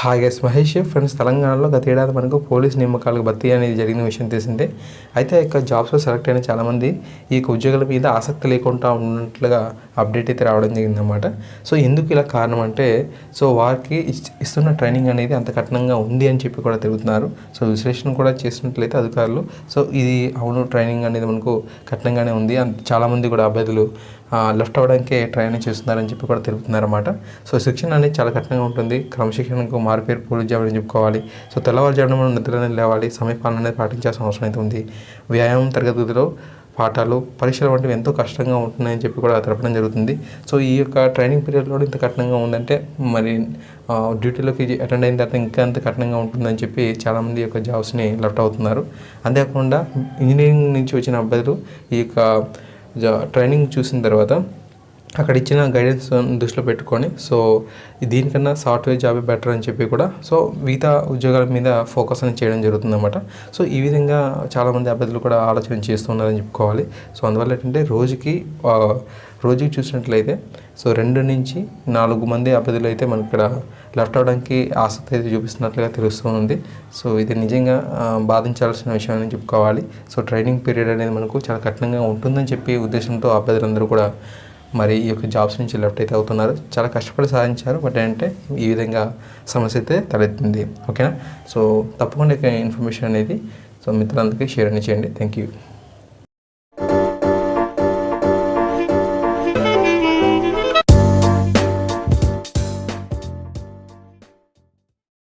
Hi Mahesh friends తెలంగాణలో గత ఏడాది మనకు పోలీస్ నియామకాలకు భర్తీ అనేది జరిగిన విషయం తెలిసిందే. అయితే ఆ యొక్క జాబ్స్లో సెలెక్ట్ అయిన చాలామంది ఈ యొక్క ఉద్యోగాల మీద ఆసక్తి లేకుండా ఉన్నట్లుగా అప్డేట్ అయితే రావడం జరిగిందన్నమాట. సో ఎందుకు ఇలా కారణం అంటే సో వారికి ఇస్తున్న ట్రైనింగ్ అనేది అంత కఠినంగా ఉంది అని చెప్పి కూడా తెలుగుతున్నారు సో విశ్లేషణ కూడా చేసినట్లయితే అధికారులు సో ఇది అవును ట్రైనింగ్ అనేది మనకు కఠినంగానే ఉంది అంత చాలామంది కూడా అభ్యర్థులు లెఫ్ట్ అవ్వడానికే ట్రైనింగ్ చేస్తున్నారని చెప్పి కూడా తెలుపుతున్నారన్నమాట. సో శిక్షణ అనేది చాలా కఠినంగా ఉంటుంది. క్రమశిక్షణకు మారుపేరు పోలీస్ జాబ్ అని చెప్పుకోవాలి. సో తెల్లవారుజామున మనం నిద్రలోనే లేవాలి. సమయపాలన అనేది పాటించాల్సిన అవసరం అయితే ఉంది. వ్యాయామం తరగతిలో పాఠాలు పరీక్షలు వంటివి ఎంతో కష్టంగా ఉంటున్నాయని చెప్పి కూడా తెలపడం జరుగుతుంది. సో ఈ యొక్క ట్రైనింగ్ పీరియడ్లో ఇంత కఠినంగా ఉందంటే మరి డ్యూటీలోకి అటెండ్ అయిన తర్వాత ఇంకా అంత కఠినంగా ఉంటుందని చెప్పి చాలామంది యొక్క జాబ్స్ని లెఫ్ట్ అవుతున్నారు. అంతేకాకుండా ఇంజనీరింగ్ నుంచి వచ్చిన అబ్బాయిలు ఈ యొక్క ట్రైనింగ్ చూసిన తర్వాత అక్కడ ఇచ్చిన గైడెన్స్ దృష్టిలో పెట్టుకొని సో దీనికన్నా సాఫ్ట్వేర్ జాబే బెటర్ అని చెప్పి కూడా సో మిగతా ఉద్యోగాల మీద ఫోకస్ అని చేయడం జరుగుతుందన్నమాట. సో ఈ విధంగా చాలామంది అభ్యర్థులు కూడా ఆలోచన చేస్తున్నారని చెప్పుకోవాలి. సో అందువల్ల ఏంటంటే రోజుకి రోజుకి చూసినట్లయితే సో రెండు నుంచి నాలుగు మంది అభ్యర్థులు అయితే మనకి ఇక్కడ లెఫ్ట్ అవడానికి ఆసక్తి అయితే చూపిస్తున్నట్లుగా తెలుస్తుంది. సో ఇది నిజంగా బాధించాల్సిన విషయం అని చెప్పుకోవాలి. సో ట్రైనింగ్ పీరియడ్ అనేది మనకు చాలా కఠినంగా ఉంటుందని చెప్పి ఉద్దేశంతో అభ్యర్థులందరూ కూడా మరి ఈ యొక్క జాబ్స్ నుంచి లెఫ్ట్ అయితే అవుతున్నారు. చాలా కష్టపడి సాధించారు. బట్ ఏంటంటే ఈ విధంగా సమస్య అయితే తలెత్తింది. ఓకేనా సో తప్పకుండా ఇక ఇన్ఫర్మేషన్ అనేది సో మిత్రులందరికీ షేర్ అని చేయండి. Thank you